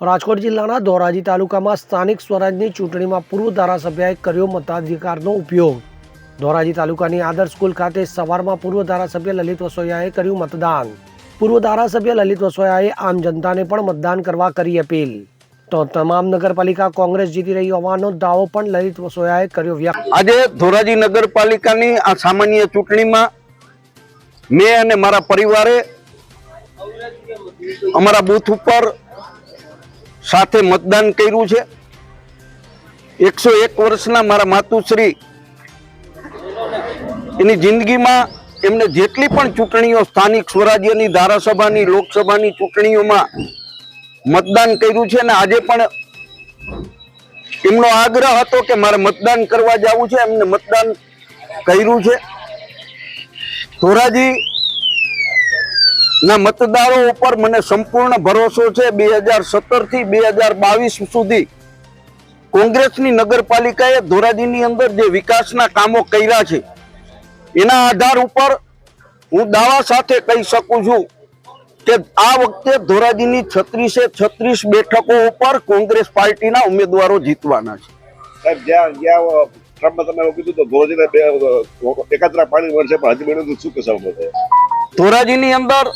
રાજકોટ જિલ્લાના ધોરાજી તાલુકામાં સ્થાનિક સ્વરાજની ચૂંટણીમાં પૂર્વ ધારાસભ્યએ કર્યો મતાધિકારનો ઉપયોગ. ધોરાજી તાલુકાની આદર્શ સ્કૂલ ખાતે સવારમાં પૂર્વ ધારાસભ્ય લલિત વસોયાએ કર્યું મતદાન. પૂર્વ ધારાસભ્ય લલિત વસોયાએ આમ જનતાને પણ મતદાન કરવા કરી અપીલ. તો તમામ નગરપાલિકા કોંગ્રેસ જીતી રહી હોવાનો દાવો પણ લલિત વસોયાએ કર્યો વ્યક્ત આજે ધોરાજી નગરપાલિકાની આ સામાન્ય ચૂંટણીમાં મેં અને મારા પરિવારે અમારા બૂથ ઉપર સાથે મતદાન કર્યું છે. એકસો એક વર્ષના મારા માતુશ્રી એની જિંદગીમાં એમને જેટલી પણ ચૂંટણીઓ સ્થાનિક સ્વરાજ્યની, ધારાસભાની, લોકસભાની ચૂંટણીઓમાં મતદાન કર્યું છે અને આજે પણ એમનો આગ્રહ હતો કે મારે મતદાન કરવા જવું છે. એમને મતદાન કર્યું છે. ધોરાજી ના મતદારો ઉપર મને સંપૂર્ણ ભરોસો છે બે હજાર સત્તરથી બે હજાર બાવીસ સુધી. કોંગ્રેસની નગરપાલિકાએ ધોરાજીની અંદર જે વિકાસના કામો કર્યા છે એના આધાર ઉપર હું દાવા સાથે કહી શકું છું કે આ વખતે ધોરાજીની છત્રીસે છત્રીસ બેઠકો ઉપર કોંગ્રેસ પાર્ટીના ઉમેદવારો જીતવાના છે. સાહેબ જ્યાં જ્યાં ટ્રમ્પમાં તમે એવું કીધું તો ધોરજીને બે એકાત્રા પાણી મળશે પણ હજી મળ્યું શું કહેશો ધોરાજીની અંદર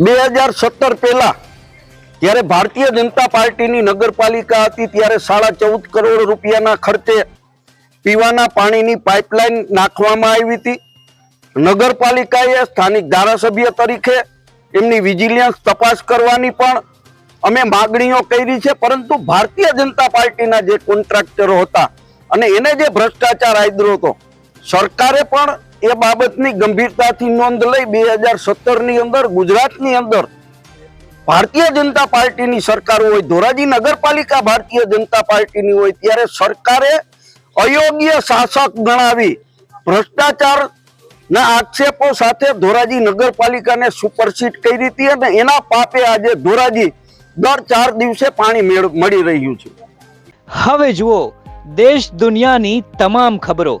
બે હજાર સત્તર પહેલા જ્યારે ભારતીય જનતા પાર્ટીની નગરપાલિકા હતી, ત્યારે સાડા ચૌદ કરોડ રૂપિયાના ખર્ચે પીવાના પાણીની પાઇપલાઇન નાખવામાં આવી હતી. નગરપાલિકાએ સ્થાનિક ધારાસભ્ય તરીકે એમની વિજિલન્સ તપાસ કરવાની પણ અમે માગણીઓ કરી છે, પરંતુ ભારતીય જનતા પાર્ટીના જે કોન્ટ્રાક્ટરો હતા અને એને જે ભ્રષ્ટાચાર આદર્યો હતો, સરકારે પણ એ બાબતની ગંભીરતાથી નોંધ લઈ બે હજાર સત્તરની અંદર ગુજરાતની અંદર ભારતીય જનતા પાર્ટીની સરકાર હોય, ધોરાજી નગરપાલિકા ભારતીય જનતા પાર્ટીની હોય, ત્યારે સરકારે અયોગ્ય શાસક ગણાવી ભ્રષ્ટાચાર ના આક્ષેપો સાથે ધોરાજી નગરપાલિકાને સુપરસીટ કરી હતી અને એના પાપે આજે ધોરાજી દર ચાર દિવસે પાણી મેળ- મળી રહ્યું છે. હવે જુઓ, દેશ દુનિયાની તમામ ખબરો.